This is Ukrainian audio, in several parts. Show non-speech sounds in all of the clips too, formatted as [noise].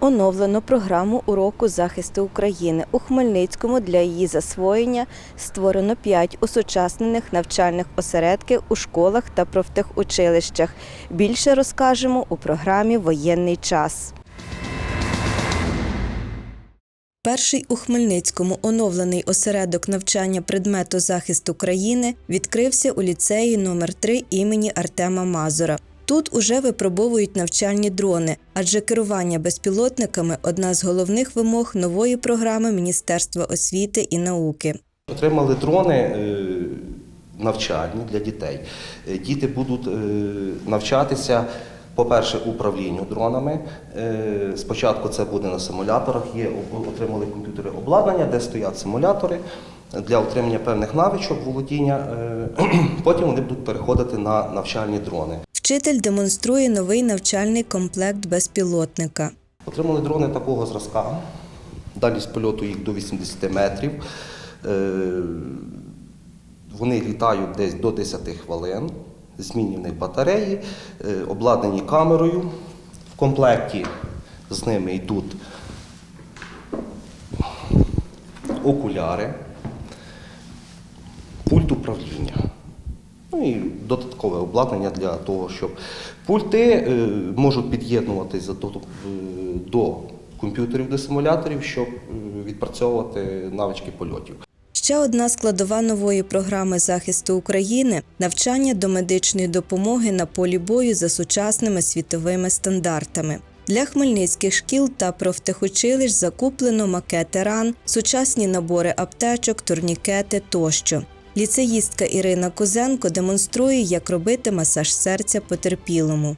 Оновлено програму уроку захисту України у Хмельницькому для її засвоєння створено п'ять осучаснених навчальних осередків у школах та профтехучилищах. Більше розкажемо у програмі Воєнний час. Перший у Хмельницькому оновлений осередок навчання предмету захисту країни відкрився у ліцеї номер 3 імені Артема Мазура. Тут уже випробовують навчальні дрони, адже керування безпілотниками одна з головних вимог нової програми Міністерства освіти і науки. Отримали дрони е, навчальні для дітей. Е, Діти будуть е, навчатися, по-перше, управлінню дронами. Спочатку це буде на симуляторах. Є отримали комп'ютери обладнання, де стоять симулятори для отримання певних навичок володіння. [clears throat] Потім вони будуть переходити на навчальні дрони. Вчитель демонструє новий навчальний комплект безпілотника. Отримали дрони такого зразка. Дальність польоту їх до 80 метрів. Е, Вони літають десь до 10 хвилин. Них батареї, е, обладнані камерою. В комплекті з ними йдуть окуляри, пульт управління. Ну і додаткове обладнання для того, щоб пульти е, можуть під'єднуватися до, е, до комп'ютерів, до симуляторів, щоб е, відпрацьовувати навички польотів. Ще одна складова нової програми захисту України навчання до медичної допомоги на полі бою за сучасними світовими стандартами. Для хмельницьких шкіл та профтехучилищ закуплено макети ран, сучасні набори аптечок, турнікети тощо. Ліцеїстка Ірина Кузенко демонструє, як робити масаж серця потерпілому.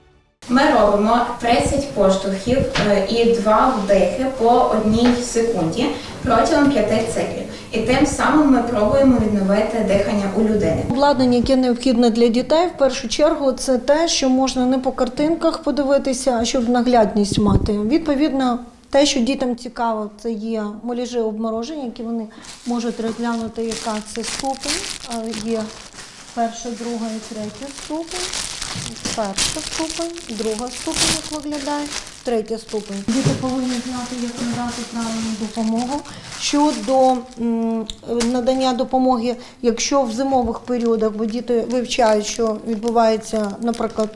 Ми робимо 30 поштовхів е, і 2 вдихи по одній секунді протягом 5 циклів. І тим самим ми пробуємо відновити дихання у людини. Обладнання, яке необхідне для дітей, в першу чергу, це те, що можна не по картинках подивитися, а щоб наглядність мати. Відповідно, те, що дітям цікаво, це є моліжі обмороження, які вони можуть розглянути, яка це ступень. Є перша, друга і третя ступень. Перша ступень, друга ступень, як виглядає, третя ступень. Діти повинні знати, як надати правильну допомогу. Щодо надання допомоги, якщо в зимових періодах, бо діти вивчають, що відбувається, наприклад,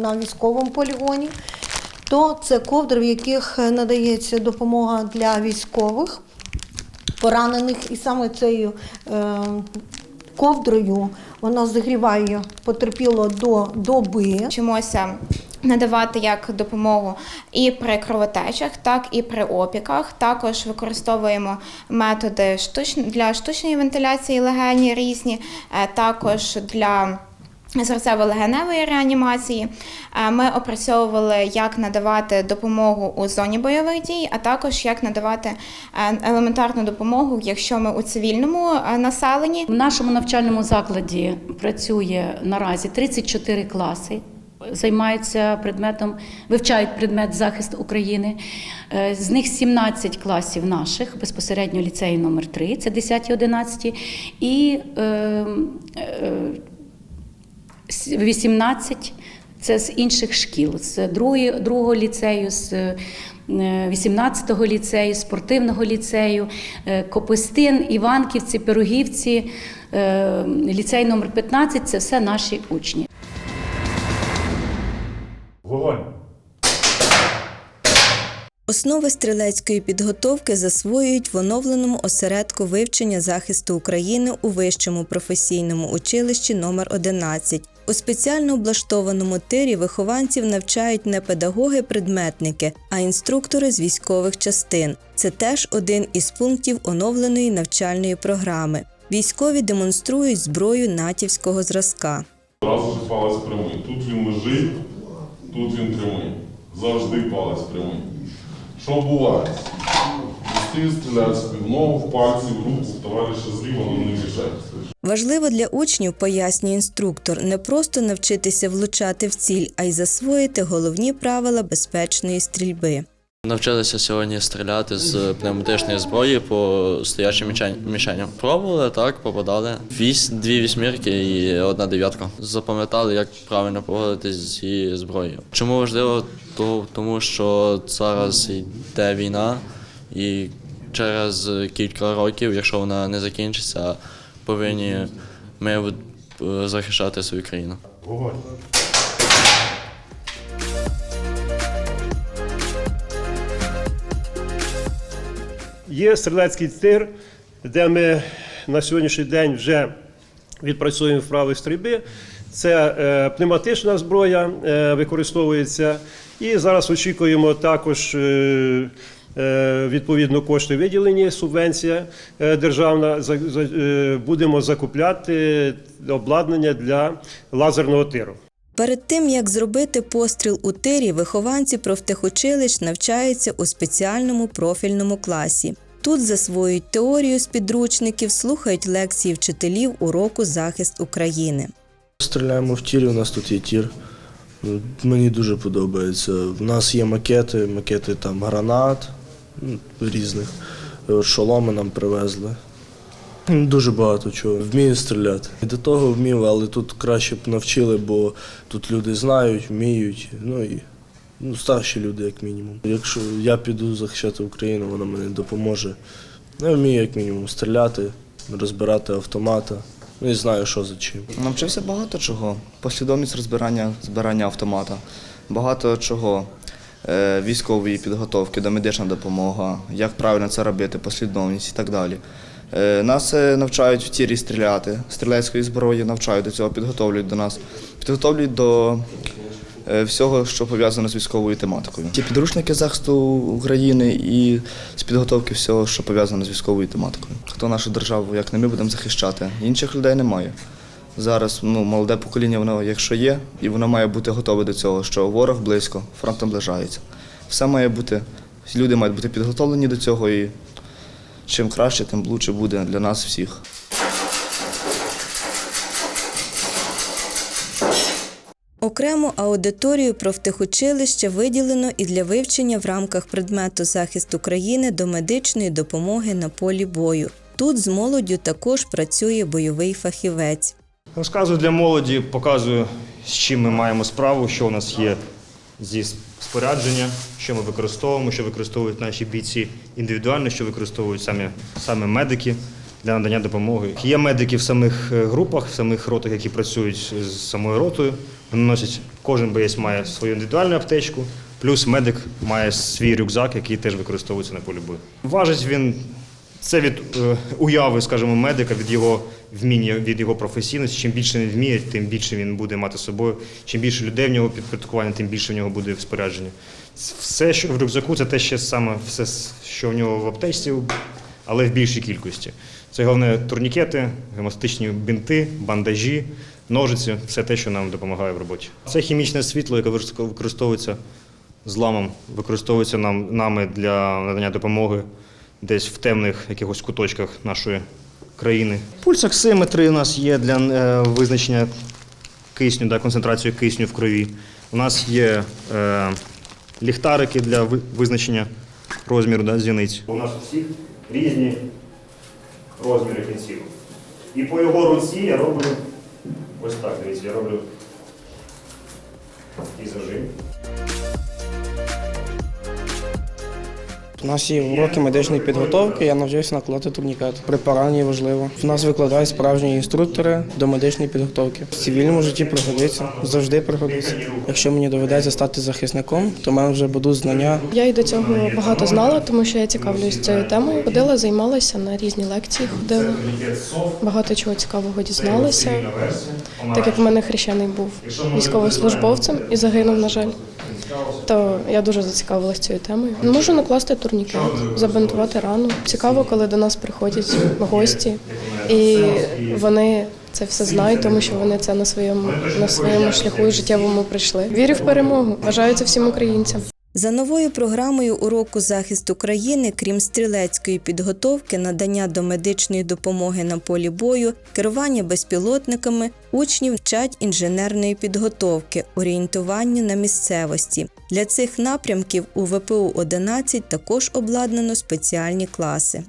на військовому полігоні, то це ковдри, в яких надається допомога для військових поранених, і саме цією е, ковдрою вона зігріває потерпіло до доби. Вчимося надавати як допомогу і при кровотечах, так і при опіках. Також використовуємо методи для штучної вентиляції легені різні, е, також для серцево-легеневої реанімації. Е, Ми опрацьовували, як надавати допомогу у зоні бойових дій, а також як надавати е, елементарну допомогу, якщо ми у цивільному е, населенні. В нашому навчальному закладі працює наразі 34 класи. Займаються предметом, вивчають предмет захист України. Е, З них 17 класів наших, безпосередньо ліцею номер 3 це 10 11 і е, е, с- 18 це з інших шкіл, з другої, другого ліцею, з е, 18-го ліцею, спортивного ліцею, е, Копистин, Іванківці, Пирогівці, е, ліцей номер 15 це все наші учні. Вогонь! Основи стрілецької підготовки засвоюють в оновленому осередку вивчення захисту України у вищому професійному училищі номер 11 У спеціально облаштованому тирі вихованців навчають не педагоги-предметники, а інструктори з військових частин. Це теж один із пунктів оновленої навчальної програми. Військові демонструють зброю натівського зразка. Одразу ж палець прямий. Тут він лежить, тут він прямий. Завжди палець прямий. Що буває? Ти стріляють собі в ногу, в пальці, в руку, в товариша зліва, але не мішає. Важливо для учнів, пояснює інструктор, не просто навчитися влучати в ціль, а й засвоїти головні правила безпечної стрільби. Навчилися сьогодні стріляти з пневматичної зброї по стоячим мішеням. Пробували так, попадали. Вісь, дві вісьмірки і одна дев'ятка. Запам'ятали, як правильно поводитись зі зброєю. Чому важливо? То, тому що зараз йде війна, і через кілька років, якщо вона не закінчиться, повинні ми е, захищати свою країну. Є стрілецький тир, де ми на сьогоднішній день вже відпрацюємо вправи стрільби. Це е, пневматична зброя е, використовується. І зараз очікуємо також е, е, відповідно кошти виділені, субвенція е, державна. Е, Будемо закупляти обладнання для лазерного тиру. Перед тим як зробити постріл у тирі, вихованці профтехучилищ навчаються у спеціальному профільному класі. Тут засвоюють теорію з підручників, слухають лекції вчителів уроку захист України. Стріляємо в тір, у нас тут є тір. Мені дуже подобається. У нас є макети, макети там гранат різних. Е, Шоломи нам привезли. Ну, Дуже багато чого. Вмію стріляти. До того вмів, але тут краще б навчили, бо тут люди знають, вміють. Ну і ну, старші люди, як мінімум. Якщо я піду захищати Україну, вона мені допоможе. Я вмію, як мінімум, стріляти, розбирати автомата. Ну і знаю, що за чим. Навчився багато чого. Послідовність розбирання збирання автомата, багато чого. Е, Військової підготовки, домедична допомога, як правильно це робити, послідовність і так далі. Е, Нас е, навчають в тірі стріляти, стрілецької зброї навчають до цього, підготовлюють до нас, підготовлюють до всього, що пов'язано з військовою тематикою. Ті підручники захисту України і з підготовки всього, що пов'язано з військовою тематикою. Хто нашу державу, як не ми будемо захищати? Інших людей немає. Зараз ну, молоде покоління, воно якщо є, і воно має бути готове до цього, що ворог близько, фронт наближається. Все має бути, люди мають бути підготовлені до цього, і чим краще, тим краще буде для нас всіх. Окрему аудиторію профтехучилища виділено і для вивчення в рамках предмету захист України до медичної допомоги на полі бою. Тут з молоддю також працює бойовий фахівець. Розказую для молоді, показую, з чим ми маємо справу, що у нас є зі спорядження, що ми використовуємо, що використовують наші бійці індивідуально, що використовують самі, саме медики для надання допомоги. Є медики в самих е, групах, в самих ротах, які працюють з самою ротою. Вони носять, кожен боєць має свою індивідуальну аптечку, плюс медик має свій рюкзак, який теж використовується на полі бою. Важить він це від е, уяви, скажімо, медика, від його вміння, від його професійності. Чим більше він вміє, тим більше він буде мати з собою. Чим більше людей в нього підпорядкування, тим більше в нього буде в спорядженні. Все, що в рюкзаку, це те ще саме все, що в нього в аптечці, але в більшій кількості. Це головне турнікети, гемостатичні бинти, бандажі, ножиці все те, що нам допомагає в роботі. Це хімічне світло, яке використовується зламом, використовується нам, нами для надання допомоги десь в темних якихось куточках нашої країни. Пульсоксиметри у нас є для е, визначення кисню, да, концентрації кисню в крові. У нас є е, ліхтарики для визначення розміру да, зіниць. У нас у всіх різні розміри кінців. І по його руці я роблю ось так, дивіться, я роблю і зажим. У нас є уроки медичної підготовки, я навчився накладати турнікет. При пораненні важливо. В нас викладають справжні інструктори до медичної підготовки. В цивільному житті пригодиться, завжди пригодиться. Якщо мені доведеться стати захисником, то в мене вже будуть знання. Я й до цього багато знала, тому що я цікавлюсь цією темою. Ходила, займалася на різні лекції, ходила. Багато чого цікавого дізналася. Так як в мене хрещений був військовослужбовцем і загинув, на жаль, то я дуже зацікавилася цією темою. Можу накласти турнікет, забинтувати рану. Цікаво, коли до нас приходять гості, і вони це все знають, тому що вони це на своєму на своєму шляху і життєвому прийшли. Вірю в перемогу. Бажаю це всім українцям. За новою програмою уроку захист України, крім стрілецької підготовки, надання домедичної допомоги на полі бою, керування безпілотниками, учнів вчать інженерної підготовки, орієнтуванню на місцевості. Для цих напрямків у ВПУ 11 також обладнано спеціальні класи.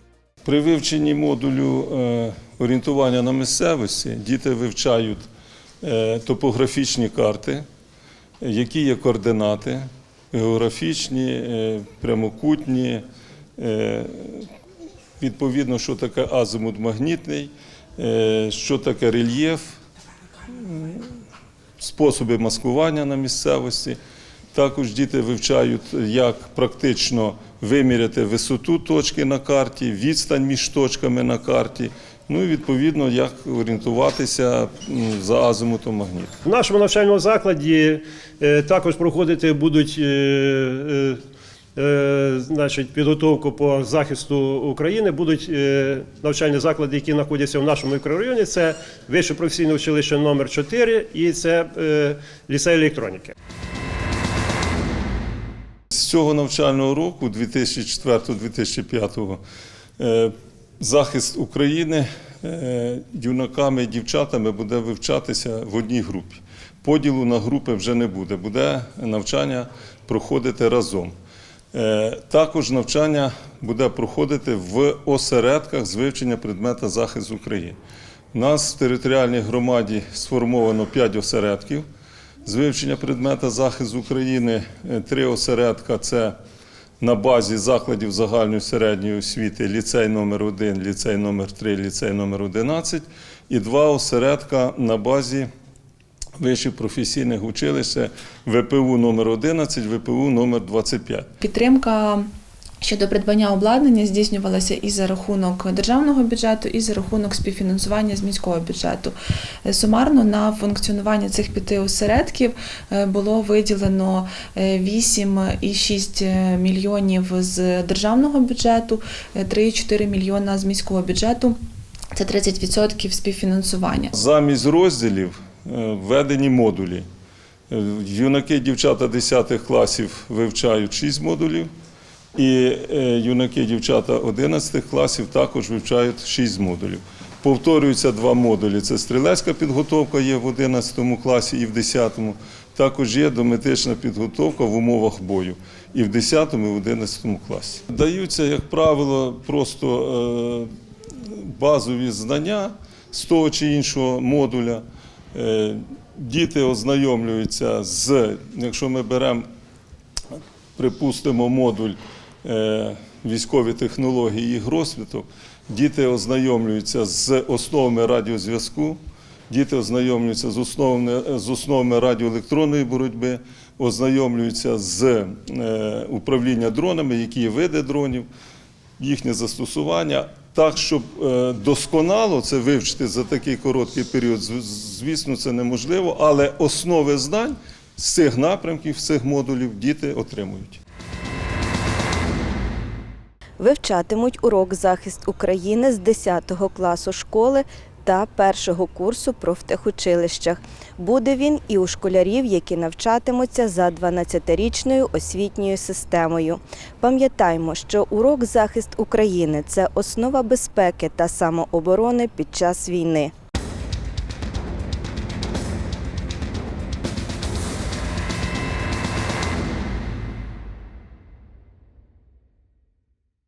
При вивченні модулю е, орієнтування на місцевості діти вивчають е, топографічні карти, які є координати, географічні, е, прямокутні, е, відповідно, що таке азимут магнітний, е, що таке рельєф, способи маскування на місцевості. Також діти вивчають, як практично виміряти висоту точки на карті, відстань між точками на карті. Ну і відповідно, як орієнтуватися м, за азимутом магніту. В нашому навчальному закладі е, також проходити будуть е, е, значить, підготовку по захисту України. Будуть навчальні заклади, які знаходяться в нашому мікрорайоні. Це Вище професійне училище номер 4 і це ліцей електроніки. З цього навчального року, 2004-2005, е, захист України е, юнаками і дівчатами буде вивчатися в одній групі. Поділу на групи вже не буде, буде навчання проходити разом. Е, Також навчання буде проходити в осередках з вивчення предмета захист України. У нас в територіальній громаді сформовано 5 осередків з вивчення предмета захист України. Е, Три осередка це на базі закладів загальної середньої освіти ліцей номер 1 ліцей номер 3 ліцей номер 11 і два осередка на базі вищих професійних училищ ВПУ номер 11 ВПУ номер 25. Підтримка щодо придбання обладнання здійснювалася і за рахунок державного бюджету, і за рахунок співфінансування з міського бюджету. Е, Сумарно на функціонування цих п'яти осередків е, було виділено е, 8,6 мільйонів з державного бюджету, е, 3,4 мільйона з міського бюджету. Це 30% співфінансування. Замість розділів е, введені модулі. Е, Юнаки, дівчата 10 класів вивчають 6 модулів, і е, юнаки, дівчата 11 класів також вивчають 6 модулів. Повторюються два модулі. Це стрілецька підготовка є в 11 класі і в 10. Також є дометична підготовка в умовах бою і в 10 і в 11 класі. Даються, як правило, просто е, базові знання з того чи іншого модуля. Е, Діти ознайомлюються з, якщо ми беремо, припустимо, модуль військові технології їх розвиток, діти ознайомлюються з основами радіозв'язку, діти ознайомлюються з основами, з основами радіоелектронної боротьби, ознайомлюються з е, управління дронами, які види дронів їхнє застосування. Так, щоб е, досконало це вивчити за такий короткий період, звісно, це неможливо, але основи знань з цих напрямків, з цих модулів діти отримують. Вивчатимуть урок захист України з 10 класу школи та першого курсу профтехучилищах. Буде він і у школярів, які навчатимуться за 12-річною освітньою системою. Пам'ятаймо, що урок захист України це основа безпеки та самооборони під час війни.